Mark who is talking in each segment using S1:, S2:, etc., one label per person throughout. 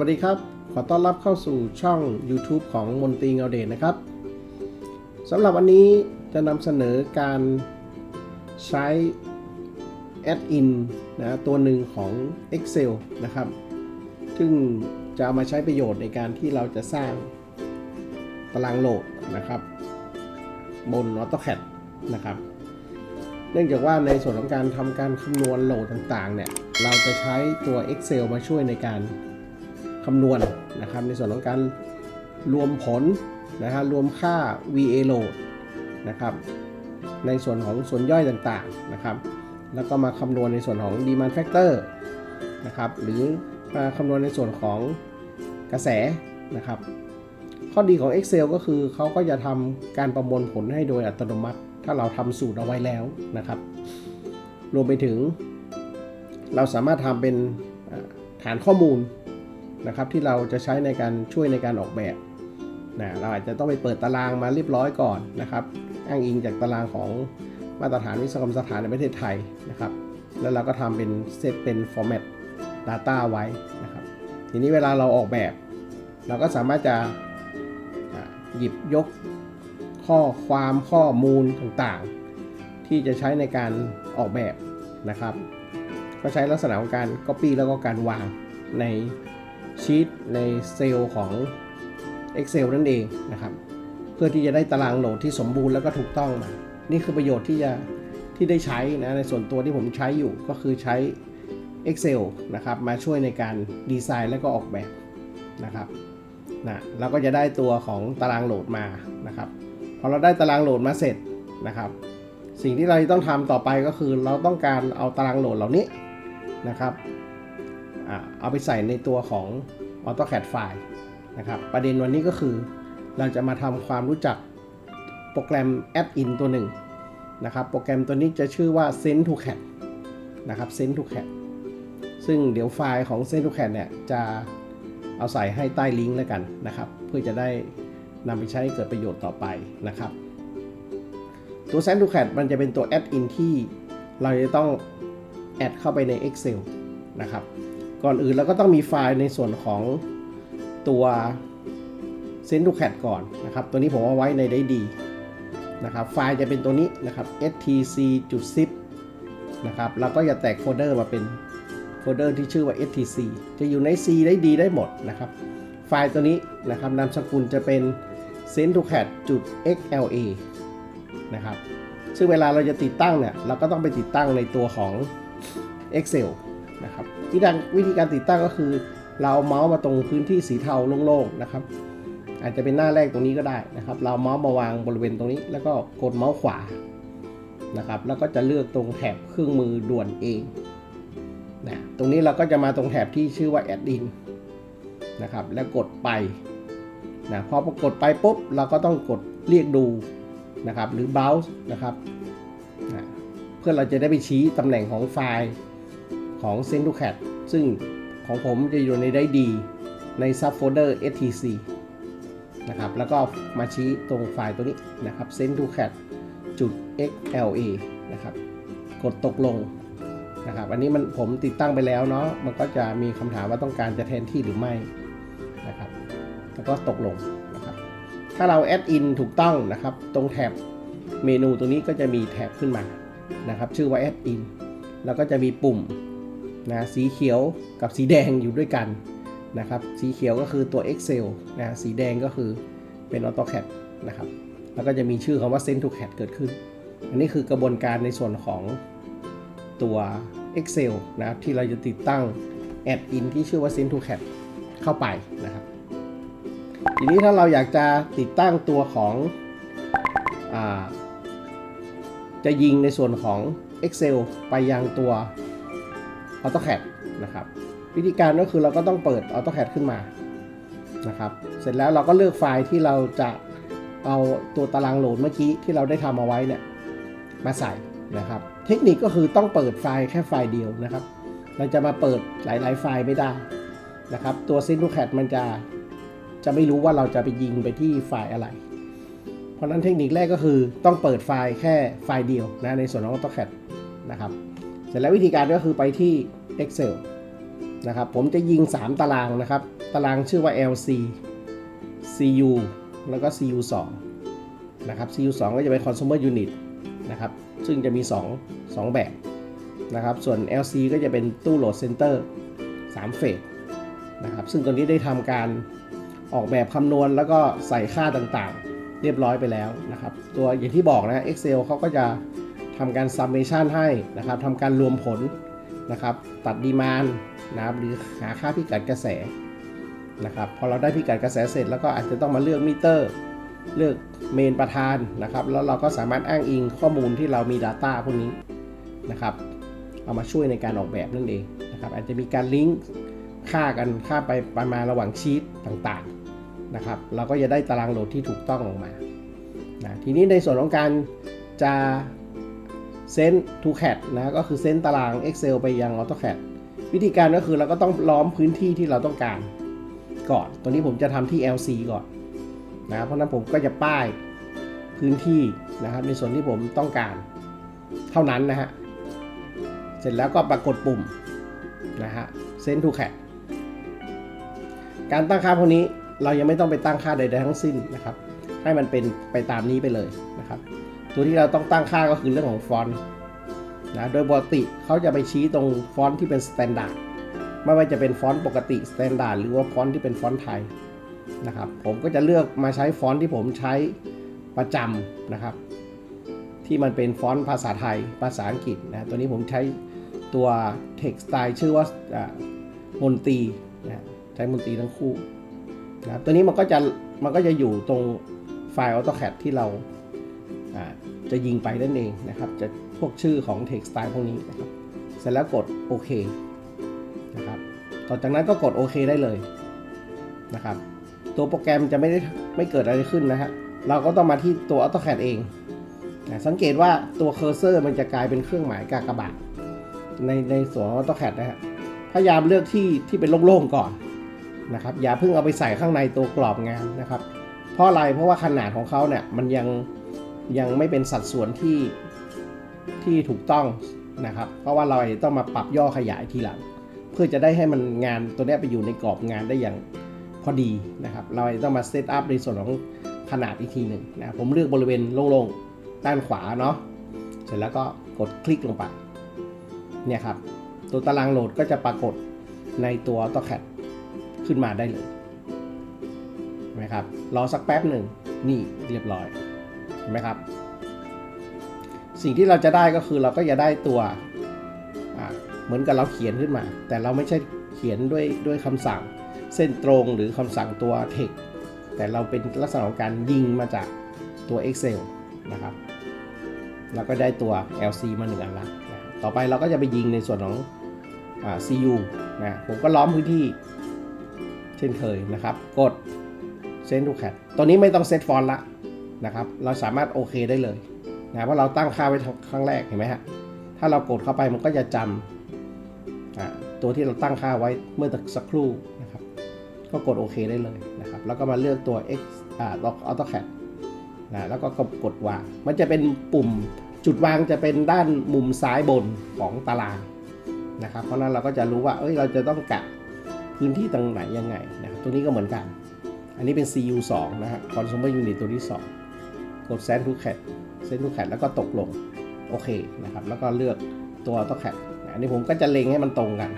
S1: วัสดีครับ ขอต้อนรับเข้าสู่ช่อง YouTube ของมนตรีเงาเดชนะครับสำหรับวันนี้จะนำเสนอการใช้ Add in นะตัวหนึ่งของ Excel นะครับ ซึ่งจะเอามาใช้ประโยชน์ในการที่เราจะสร้างตารางโหลดนะครับ บน AutoCAD นะครับ เนื่องจากว่าในส่วนของการทำการคำนวณโหลดต่างๆเนี่ย เราจะใช้ตัว Excel มาช่วยในการ คำนวณนะครับ ในส่วนของการรวมผลนะฮะรวมค่า VA load นะครับในส่วนของส่วนย่อยต่างๆนะครับ แล้วก็มาคำนวณในส่วนของ demand factor นะครับ หรือมาคำนวณในส่วนของกระแสนะครับ ข้อดีของ Excel ก็คือเขาก็จะทำการประมวลผลให้โดยอัตโนมัติ ถ้าเราทำสูตรเอาไว้แล้วนะครับ รวมไปถึง เราสามารถทำเป็นฐานข้อมูล นะครับที่เราจะใช้ในการช่วยในการออกแบบนะเราอาจจะต้องไปเปิดตารางมาเรียบร้อยก่อนนะครับอ้างอิงจากตารางของมาตรฐานวิศวกรรมสถานในประเทศไทยนะครับ แล้วเราก็ทำเป็นเซตเป็น format data ไว้นะครับ ทีนี้เวลาเราออกแบบ เราก็สามารถจะหยิบยกข้อความข้อมูลต่างๆ ที่จะใช้ในการออกแบบนะครับ ก็ใช้ลักษณะของการ Copy แล้วก็การวางใน ชีตในเซลล์ของ Excel นั่นเองนะครับ เพื่อที่จะได้ตารางโหลดที่สมบูรณ์แล้วก็ถูกต้องมา นี่คือประโยชน์ที่จะที่ได้ใช้นะในส่วนตัวที่ผมใช้อยู่ก็คือใช้ Excel นะครับมาช่วยในการดีไซน์แล้วก็ออกแบบนะครับนะเราก็จะได้ตัวของตารางโหลดมานะครับพอเราได้ตารางโหลดมาเสร็จนะครับ สิ่งที่เราต้องทำต่อไปก็คือเราต้องการเอาตารางโหลดเหล่านี้นะครับ เอาไปใส่ในตัวของ AutoCAD ไฟล์นะครับ ประเด็นวันนี้ก็คือ เราจะมาทำความรู้จักโปรแกรม Add-in ตัวหนึ่งนะครับ โปรแกรมตัวนี้จะชื่อว่า Send to CAD นะครับ Send to CAD ซึ่งเดี๋ยวไฟล์ของ Send to CAD เนี่ยจะเอาใส่ให้ใต้ลิงก์แล้วกันนะครับ เพื่อจะได้นำไปใช้เกิดประโยชน์ต่อไปนะครับ ตัว Send to CAD มันจะเป็นตัว Add-in ที่เราจะต้องแอดเข้าไปใน Excel นะครับ ก่อนอื่นเราก็ต้องมีไฟล์ในส่วนของตัว Send to CAD ก่อนนะครับ ตัวนี้ผมเอาไว้ในได้ดีนะครับไฟล์จะเป็นตัวนี้นะครับ stc.zip นะครับเราก็จะแตกโฟลเดอร์มาเป็นโฟลเดอร์ที่ชื่อว่า stc จะอยู่ใน C ได้ดีได้หมดนะครับ ไฟล์ตัวนี้นะครับนามสกุลจะเป็น send to CAD .xla นะครับ ซึ่งเวลาเราจะติดตั้งเนี่ย เราก็ต้องไปติดตั้งในตัวของ Excel นะครับวิธีการวิธีการติดตั้งก็คือ เราเมาส์มาตรงพื้นที่สีเทาโล่งๆนะครับ อาจจะเป็นหน้าแรกตรงนี้ก็ได้นะครับ เราเมาส์มาวางบริเวณตรงนี้ แล้วก็กดเมาส์ขวานะครับ แล้วก็จะเลือกตรงแถบเครื่องมือด่วนเองนะตรงนี้เราก็จะมาตรงแถบที่ชื่อว่า Add-in นะครับ แล้วกดไปนะพอกดไปปุ๊บเราก็ต้องกดเรียกดูนะครับ หรือ browse นะครับนะเพื่อเราจะได้ไปชี้ตำแหน่งของไฟล์ ของ Send to CAD ซึ่งของผมจะอยู่ในได้ดีใน subfolder stc นะครับ แล้วก็มาชี้ตรงไฟล์ตัวนี้นะครับ send to cat จุด xla นะครับ กดตกลงนะครับ อันนี้มันผมติดตั้งไปแล้วเนาะ มันก็จะมีคำถามว่าต้องการจะแทนที่หรือไม่นะครับ แล้วก็ตกลงนะครับ ถ้าเรา add in ถูกต้องนะครับ ตรงแถบเมนูตรงนี้ก็จะมีแถบขึ้นมานะครับ ชื่อว่า add in แล้วก็จะมีปุ่ม นะสีเขียวกับสีแดงอยู่ด้วยกันนะครับ สีเขียวก็คือตัว Excel นะสีแดงก็คือเป็น AutoCAD นะครับ แล้วก็จะมีชื่อคำว่า Send to CAD เกิดขึ้น อันนี้คือกระบวนการในส่วนของตัว Excel นะครับที่เราจะติดตั้ง Add-in ที่ชื่อว่า Send to CAD เข้าไปนะครับ ทีนี้ถ้าเราอยากจะติดตั้งตัวของอจะยิงในส่วนของ Excel ไปยังตัว AutoCAD นะครับวิธีการก็คือเราก็ต้องเปิด AutoCAD ขึ้นมานะครับเสร็จแล้วเราก็เลือกไฟล์ที่เราจะเอาตัวตารางโหลดเมื่อกี้ที่เราได้ทำเอาไว้เนี่ยมาใส่นะครับ เทคนิคก็คือต้องเปิดไฟล์แค่ไฟล์เดียวนะครับ เราจะมาเปิดหลาย ๆ ไฟล์ไม่ได้นะครับ ตัว s y n t o c a d มันจะจะไม่รู้ว่าเราจะไปยิงไปที่ไฟล์อะไร เพราะนั้นเทคนิคแรกก็คือต้องเปิดไฟล์แค่ไฟล์เดียวนะในส่วนของ AutoCAD นะครับ ร็จแล้ววิธีการก็คือไปที่ Excel นะครับ ผมจะยิง 3 ตารางนะครับ ตารางชื่อว่า LC CU แล้วก็ CU 2 นะครับ CU 2 ก็จะเป็น consumer unit นะครับ ซึ่งจะมี 2 2 แบบนะครับ ส่วน LC ก็จะเป็นตู้โหลดเซนเตอร์3เฟสนะครับ ซึ่งตัวนี้ได้ทำการออกแบบคำนวณแล้วก็ใส่ค่าต่างๆ เรียบร้อยไปแล้วนะครับ ตัวอย่างที่บอกนะ Excel เขาก็จะ ทำการ summation ให้นะครับทำการรวมผลนะครับตัดดีมานนะครับหรือหาค่าพิกัดกระแสนะครับพอเราได้พิกัดกระแสเสร็จแล้วก็อาจจะต้องมาเลือกมิเตอร์ เลือกเมนประธานนะครับแล้วเราก็สามารถอ้างอิงข้อมูลที่เรามี Data พวกนี้นะครับเอามาช่วยในการออกแบบนั่นเองนะครับอาจจะมีการลิงก์ค่ากันค่าไปประมาณระหว่างชีตต่างๆนะครับเราก็จะได้ตารางโหลดที่ถูกต้องออกมานะทีนี้ในส่วนของการจะ เซนทูแคดนะก็คือเซนตาราง Excel ไปยัง AutoCAD วิธีการก็คือเราก็ต้องล้อมพื้นที่ที่เราต้องการก่อน ตัวนี้ผมจะทำที่ LC ก่อนนะเพราะนั้นผมก็จะป้ายพื้นที่นะครับในส่วนที่ผมต้องการเท่านั้นนะฮะ เสร็จแล้วก็ปรากฏปุ่มนะฮะ Send to CAD การตั้งค่าพวกนี้เรายังไม่ต้องไปตั้งค่าใดๆทั้งสิ้นนะครับ ให้มันเป็นไปตามนี้ไปเลยนะครับ ตัวที่เราต้องตั้งค่าก็คือเรื่องของฟอนต์นะโดยปกติเขาจะไปชี้ตรงฟอนต์ที่เป็นสแตนดาร์ดไม่ว่าจะเป็นฟอนต์ปกติสแตนดาร์ดหรือว่าฟอนต์ที่เป็นฟอนต์ไทยนะครับผมก็จะเลือกมาใช้ฟอนต์ที่ผมใช้ประจำนะครับ ที่มันเป็นฟอนต์ภาษาไทยภาษาอังกฤษนะตัวนี้ผมใช้ตัว text style ชื่อว่ามนตีนะใช้มนตีทั้งคู่นะครับตัวนี้มันก็จะมันก็จะอยู่ตรงไฟล์ AutoCAD ที่เราอ่า จะยิงไปนั่นเองนะครับ จะพวกชื่อของ text style พวกนี้นะครับ เสร็จแล้วกดโอเคนะครับ ต่อจากนั้นก็กดโอเคได้เลยนะครับ ตัวโปรแกรมจะไม่ได้ไม่เกิดอะไรขึ้นนะฮะ เราก็ต้องมาที่ตัว AutoCAD เองนะสังเกตว่าตัวเคอร์เซอร์มันจะกลายเป็นเครื่องหมายกากบาทในในส่วนอง AutoCAD นะฮะ พยายามเลือกที่ที่เป็นโล่งๆก่อนนะครับ อย่าเพิ่งเอาไปใส่ข้างในตัวกรอบงานนะครับ เพราะอะไร เพราะว่าขนาดของเขาเนี่ยมันยัง ยังไม่เป็นสัดส่วนที่ที่ถูกต้องนะครับ เพราะว่าเราต้องมาปรับย่อขยายทีหลัง เพื่อจะได้ให้มันงานตัวนี้ไปอยู่ในกรอบงานได้อย่างพอดีนะครับ เราต้องมาเซตอัพในส่วนของขนาดอีกทีหนึ่งนะผมเลือกบริเวณโล่งๆด้านขวาเนาะเสร็จแล้วก็กดคลิกลงไปเนี่ยครับตัวตารางโหลดก็จะปรากฏในตัว AutoCAD ขึ้นมาได้เลยนไหมครับรอสักแป๊บหนึ่งนี่เรียบร้อย เห็นไหมครับ สิ่งที่เราจะได้ก็คือเราก็จะได้ตัวเหมือนกับเราเขียนขึ้นมา แต่เราไม่ใช่เขียนด้วยด้วยคำสั่งเส้นตรงหรือคำสั่งตัว text แต่เราเป็นลักษณะของการยิงมาจากตัว Excel นะครับแล้วก็ได้ตัว LC มาหนึ่งอันละนะต่อไปเราก็จะไปยิงในส่วนของอ CU นะผมก็ล้อมพื้นที่ เช่นเคยนะครับ กด Send to CAD ตัวนี้ไม่ต้องเซตฟอนต์ละ นะครับเราสามารถโอเคได้เลยนะเพราะเราตั้งค่าไว้ครั้งแรกเห็นไหมฮะถ้าเรากดเข้าไปมันก็จะจำตัวที่เราตั้งค่าไว้เมื่อสักครู่นะครับ ก็กดโอเคได้เลยนะครับ แล้วก็มาเลือกตัว X อ่า AutoCAD นะแล้วก็กดวางมันจะเป็นปุ่มจุดวางจะเป็นด้านมุมซ้ายบนของตารางนะครับ เพราะนั้นเราก็จะรู้ว่าเอ้ยเราจะต้องกะพื้นที่ตรงไหนยังไงนะครับตัวนี้ก็เหมือนกัน อันนี้เป็น CU 2 นะฮะ Consumer Unit ตัวที่ 2 กด Send to CAD Send to CAD แล้วก็ตกลงโอเคนะครับ แล้วก็เลือกตัว AutoCAD อันนี้ผมก็จะเล็งให้มันตรงกัน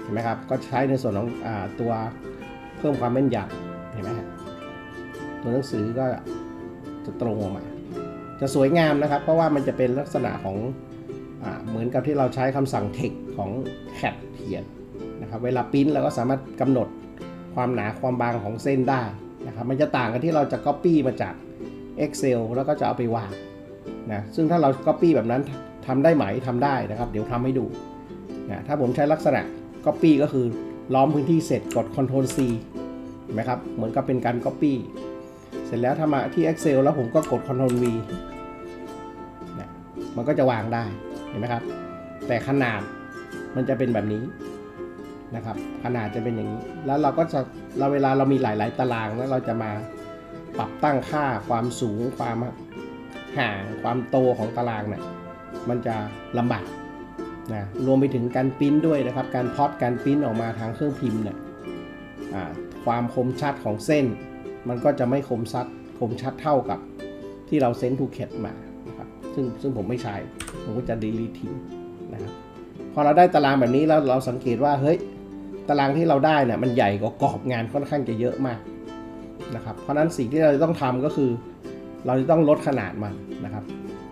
S1: เห็นไหมครับ ก็ใช้ในส่วนของอตัวเพิ่มความแม่นยำเห็นไหมฮะตัวหนังสือก็จะตรงออกมา จะสวยงามนะครับ เพราะว่ามันจะเป็นลักษณะของอเหมือนกับที่เราใช้คำสั่ง text ของ CAD เขียนนะครับ เวลาปริ้นเราก็สามารถกำหนดความหนาความบางของเส้นได้นะครับ มันจะต่างกันที่เราจะ Copy มาจาก Excel แล้วก็จะเอาไปวางนะซึ่งถ้าเรา Copy แบบนั้นทำได้ไหมทำได้นะครับ เดี๋ยวทำให้ดูนะถ้าผมใช้ลักษณะ Copy ก็คือล้อมพื้นที่เสร็จกด Ctrl C เห็นไหมครับ เหมือนกับเป็นการ Copy เสร็จแล้วถ้ามาที่ Excel แล้วผมก็กด Ctrl V นะมันก็จะวางได้เห็นไหมครับ แต่ขนาดมันจะเป็นแบบนี้นะครับขนาดจะเป็นอย่างนี้ แล้วเราก็จะเราเวลาเรามีหลาย ๆ ตารางแล้วเราจะมา ปรับตั้งค่าความสูงความห่างความโตของตารางเนี่ยมันจะลำบากนะรวมไปถึงการปริ้นด้วยนะครับ การพอดการปริ้นออกมาทางเครื่องพิมพ์เนี่ยความคมชัดของเส้น มันก็จะไม่คมชัดคมชัดเท่ากับที่เราเซนทูเ e มานะครับซึ่งซึ่งผมไม่ใช้ผมก็จะ delete ทิ้งนะครับพอเราได้ตารางแบบนี้แล้วเราสังเกตว่าเฮ้ยตารางที่เราได้เนี่ยมันใหญ่กว่ากรอบงานค่อนข้างจะเยอะมาก นะครับ เพราะฉะนั้นสิ่งที่เราจะต้องทำก็คือ เราจะต้องลดขนาดมันนะครับ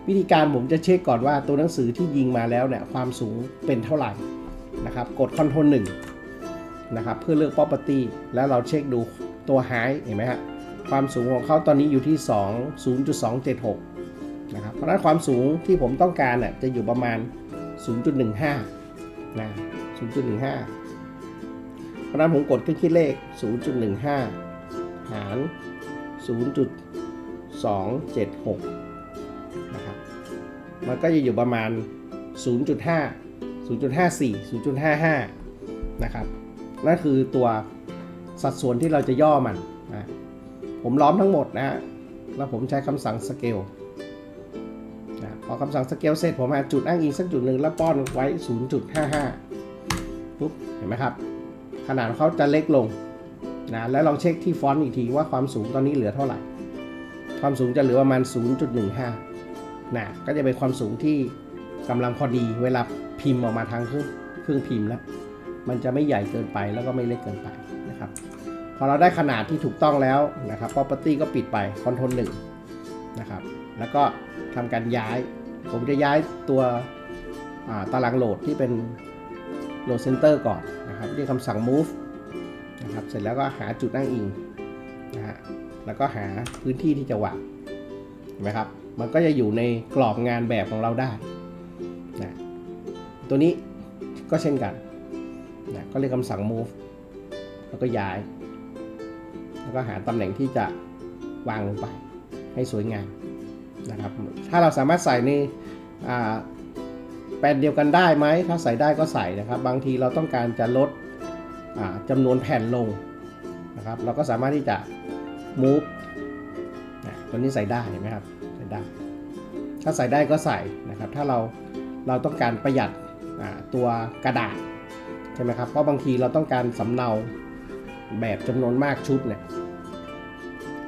S1: วิธีการผมจะเช็คก่อนว่าตัวหนังสือที่ยิงมาแล้วเนี่ยความสูงเป็นเท่าไหร่นะครับ กด Ctrl 1นะครับเพื่อเลือก Property แล้วเราเช็คดูตัว Height เห็นไหมฮะความสูงของเขาตอนนี้อยู่ที่ 2 0.276 นะครับ เพราะฉะนั้นความสูงที่ผมต้องการเนี่ยจะอยู่ประมาณ 0.15 นะ 0.15 เพราะฉะนั้นผมกดเครื่องคิดเลข 0.15 หาร 0.276 นะครับ มันก็จะอยู่ประมาณ 0.5 0.54 0.55 นะครับ นั่นคือตัวสัดส่วนที่เราจะย่อมันนะผมล้อมทั้งหมดนะ แล้วผมใช้คำสั่ง scale นะพอคำสั่ง scale เสร็จผมหาจุดอ้างอิงสักจุดหนึ่งแล้วป้อนไว้ 0.55ปุ๊บ เห็นไหมครับ ขนาดเขาจะเล็กลง นะแล้วลองเช็คที่ฟอนต์อีกทีว่าความสูงตอนนี้เหลือเท่าไหร่ ความสูงจะเหลือประมาณ 0.15นะก็จะเป็นความสูงที่กำลังพอดีเวลาพิมพ์ออกมาทางเครื่องเครื่องพิมพ์แล้ว มันจะไม่ใหญ่เกินไปแล้วก็ไม่เล็กเกินไปนะครับพอเราได้ขนาดที่ถูกต้องแล้วนะครับ property ก็ปิดไป control 1นะครับแล้วก็ทำการย้าย ผมจะย้ายตัวตารางโหลดที่เป็นโหลดเซนเตอร์ก่อนนะครับด้วยคำสั่ง move นะครับ เสร็จแล้วก็หาจุดอ้างอิงนะฮะแล้วก็หาพื้นที่ที่จะวางเห็นไหมครับ มันก็จะอยู่ในกรอบงานแบบของเราได้นะตัวนี้ก็เช่นกันนะก็เรียกคำสั่ง move แล้วก็ย้าย แล้วก็หาตำแหน่งที่จะวางลงไปให้สวยงามนะครับ ถ้าเราสามารถใส่ในอ่าแปลนเดียวกันได้ไหม ถ้าใส่ได้ก็ใส่นะครับ บางทีเราต้องการจะลด จำนวนแผ่นลงนะครับ เราก็สามารถที่จะ move นะตัวนี้ใส่ได้เห็นไหมครับใส่ได้ ถ้าใส่ได้ก็ใส่นะครับ ถ้าเราเราต้องการประหยัดตัวกระดาษใช่ไหมครับ เพราะบางทีเราต้องการสำเนาแบบจำนวนมากชุดเนี่ย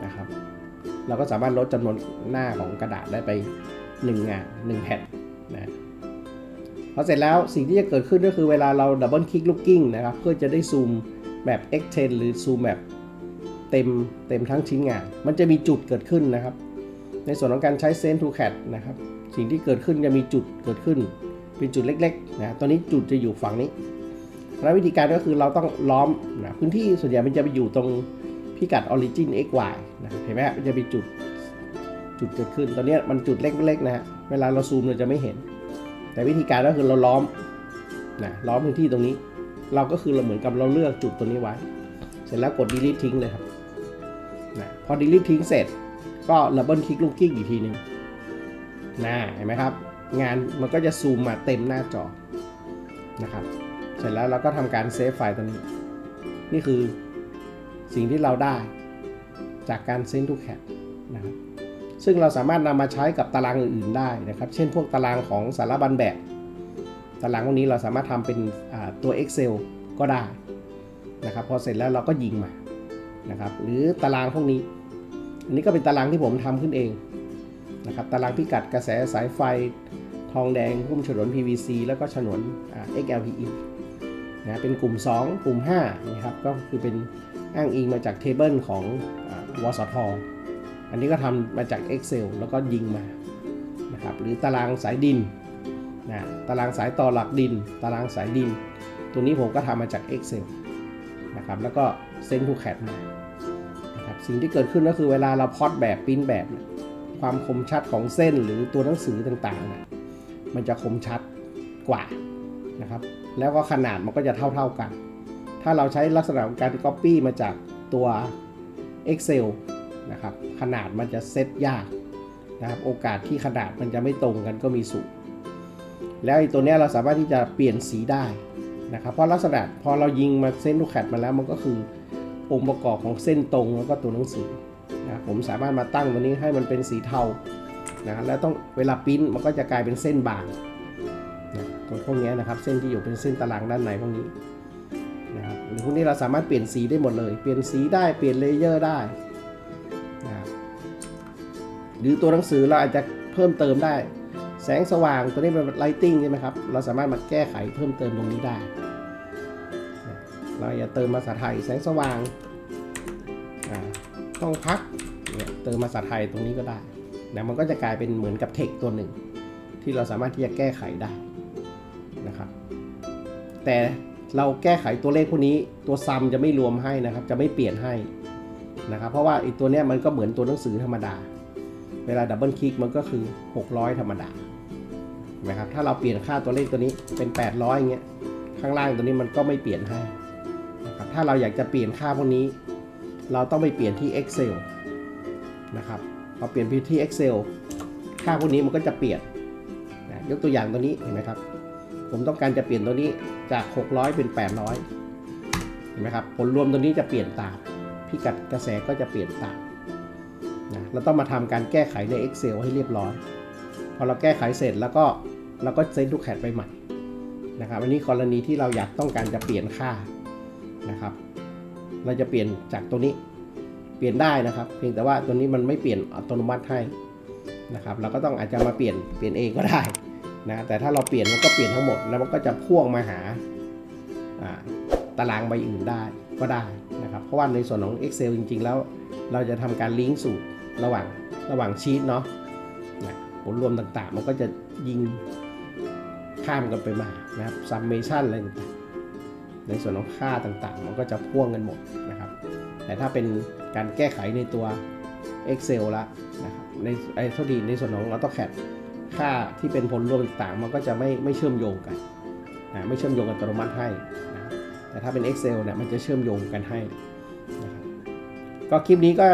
S1: นะครับ เราก็สามารถลดจำนวนหน้าของกระดาษได้ไป1งาน1แผ่น พอเสร็จแล้วสิ่งที่จะเกิดขึ้นก็คือเวลาเราดับเบิลคลิกลูกกิ้งนะครับเพื่อจะได้ซูมแบบ X10 หรือซูมแบบเต็มเต็มทั้งชิ้นงาน มันจะมีจุดเกิดขึ้นนะครับ ในส่วนของการใช้ Send to Cat นะครับสิ่งที่เกิดขึ้นจะมีจุดเกิดขึ้น เป็นจุดเล็กๆนะตอนนี้จุดจะอยู่ฝั่งนี้แล้ววิธีการก็คือเราต้องล้อมนะพื้นที่ส่วนใหญ่มันจะไปอยู่ตรงพิกัด origin x y นะเห็นไหมมันจะมีจุดจุดเกิดขึ้น ตอนนี้มันจุดเล็กๆนะฮะเวลาเราซูมเราจะไม่เห็น แต่วิธีการก็คือเราล้อมนะล้อมพื้นที่ตรงนี้ เราก็คือเราเหมือนกับเราเลือกจุดตัวนี้ไว้ เสร็จแล้วกด delete ทิ้งเลยครับนะพอ delete ทิ้งเสร็จ ก็ดับเบิลคลิกลูกกิ้งอีกทีหนึ่งนะเห็นไหมครับ งานมันก็จะซูมมาเต็มหน้าจอนะครับ เสร็จแล้วเราก็ทำการเซฟไฟล์ตัวนี้ นี่คือสิ่งที่เราได้จากการ Send to Cat นะครับ ซึ่งเราสามารถนำมาใช้กับตารางอื่นๆได้นะครับ เช่นพวกตารางของสารบัญแบบ ตารางพวกนี้เราสามารถทำเป็นตัว Excel ก็ได้นะครับพอเสร็จแล้วเราก็ยิงมานะครับ หรือตารางพวกนี้ อันนี้ก็เป็นตารางที่ผมทำขึ้นเองนะครับ ตารางพิกัดกระแสสายไฟทองแดงหุ้มฉนวน PVC แล้วก็ฉนวนอ่า XLPE นะเป็นกลุ่ม 2 กลุ่ม5นะครับก็คือเป็นอ้างอิงมาจากเทเบิลของอวสท อันนี้ก็ทำมาจาก Excel แล้วก็ยิงมานะครับหรือตารางสายดินนะตารางสายต่อหลักดิน ตารางสายดิน ตัวนี้ผมก็ทำมาจาก Excel นะครับแล้วก็เซนทูแคดมานะครับสิ่งที่เกิดขึ้นก็คือเวลาเราพอดแบบปริ้นแบบเนี่ยความคมชัดของเส้นหรือตัวหนังสือต่างๆเนี่ยมันจะคมชัดกว่านะครับแล้วก็ขนาดมันก็จะเท่าๆกัน ถ้าเราใช้ลักษณะของการ Copy มาจากตัว Excel นะครับ ขนาดมันจะเซตยากนะครับ โอกาสที่ขนาดมันจะไม่ตรงกันก็มีสูง แล้วไอ้ตัวเนี้ยเราสามารถที่จะเปลี่ยนสีได้นะครับ เพราะลักษณะพอเรายิงมาเส้นลูกแคดมาแล้วมันก็คือองค์ประกอบของเส้นตรงแล้วก็ตัวหนังสือนะผมสามารถมาตั้งตัวนี้ให้มันเป็นสีเทานะแล้วต้องเวลาปิ้นมันก็จะกลายเป็นเส้นบางนะตัวพวกนี้นะครับเส้นที่อยู่เป็นเส้นตารางด้านในพวกนี้นะครับหรือพวกนี้เราสามารถเปลี่ยนสีได้หมดเลย เปลี่ยนสีได้เปลี่ยนเลเยอร์ได้ หรือตัวหนังสือเราอาจจะเพิ่มเติมได้ แสงสว่างตัวนี้เป็น lighting ใช่ไหมครับ เราสามารถมาแก้ไขเพิ่มเติมตรงนี้ได้ เราจะเติมภาษาไทยแสงสว่างต้องพักเนี่ยเติมภาษาไทยตรงนี้ก็ได้นะมันก็จะกลายเป็นเหมือนกับเทคตัวหนึ่ง ที่เราสามารถที่จะแก้ไขได้นะครับ แต่เราแก้ไขตัวเลขพวกนี้ตัวซัมจะไม่รวมให้นะครับ จะไม่เปลี่ยนให้นะครับ เพราะว่าอีตัวเนี้ยมันก็เหมือนตัวหนังสือธรรมดา เวลาดับเบิลคลิกมันก็คือ 600 ธรรมดานะครับถ้าเราเปลี่ยนค่าตัวเลขตัวนี้เป็น 800อย่างเงี้ยข้างล่างตัวนี้มันก็ไม่เปลี่ยนให้นะครับถ้าเราอยากจะเปลี่ยนค่าพวกนี้ เราต้องไปเปลี่ยนที่ Excel นะครับพอเปลี่ยนที่ Excel ค่าพวกนี้มันก็จะเปลี่ยนนะยกตัวอย่างตัวนี้เห็นไหมครับ ผมต้องการจะเปลี่ยนตัวนี้จาก 600 เป็น 800เห็นไหมครับผลรวมตัวนี้จะเปลี่ยนตามพิกัดกระแสก็จะเปลี่ยนตาม นะเราต้องมาทำการแก้ไขใน Excel ให้เรียบร้อย พอเราแก้ไขเสร็จแล้วก็เราก็เซตทุกแคดไปใหม่นะครับอันนี้กรณีที่เราอยากต้องการจะเปลี่ยนค่านะครับ เราจะเปลี่ยนจากตัวนี้เปลี่ยนได้นะครับ เพียงแต่ว่าตัวนี้มันไม่เปลี่ยนอัตโนมัติให้นะครับเราก็ต้องอาจจะมาเปลี่ยนเปลี่ยนเองก็ได้นะแต่ถ้าเราเปลี่ยนมันก็เปลี่ยนทั้งหมดแล้วมันก็จะพ่วงมาหาอ่าตารางใบอื่นได้ก็ได้นะครับ เพราะว่าในส่วนของ Excel จริง ๆ แล้ว เราจะทำการลิงก์สูตร ระหว่างระหว่างชีตเนาะนะผลรวมต่างๆ มันก็จะยิงข้ามกันไปมานะครับ summation อะไรต่างๆในส่วนของค่าต่างๆ มันก็จะพ่วงกันหมดนะครับ แต่ถ้าเป็นการแก้ไขในตัว Excel ละนะครับในไอ้ทษดีในส่วนของ AutoCAD ค่าที่เป็นผลรวมต่างๆ มันก็จะไม่ไม่เชื่อมโยงกันนะไม่เชื่อมโยงกันอัตโนมัติให้นะแต่ถ้าเป็น Excel เนี่ยมันจะเชื่อมโยงกันให้นะครับก็คลิปนี้ก็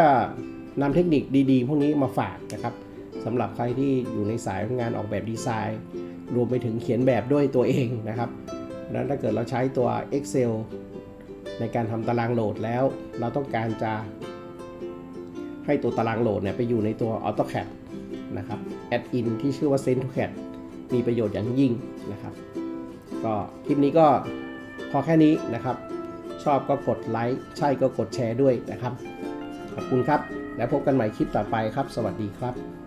S1: นำเทคนิคดีๆ พวกนี้มาฝากนะครับสำหรับใครที่อยู่ในสายงานออกแบบดีไซน์ รวมไปถึงเขียนแบบด้วยตัวเองนะครับเพราะฉะนั้นถ้าเกิดเราใช้ตัว Excel ในการทำตารางโหลดแล้ว เราต้องการจะ ให้ตัวตารางโหลดเนี่ยไปอยู่ในตัว AutoCAD นะครับแอดอินที่ชื่อว่า CentuCAD มีประโยชน์อย่างยิ่งนะครับ ก็คลิปนี้ก็พอแค่นี้นะครับ ชอบก็กดไลค์ใช่ก็กดแชร์ด้วยนะครับ ขอบคุณครับ แล้วพบกันใหม่คลิปต่อไปครับ สวัสดีครับ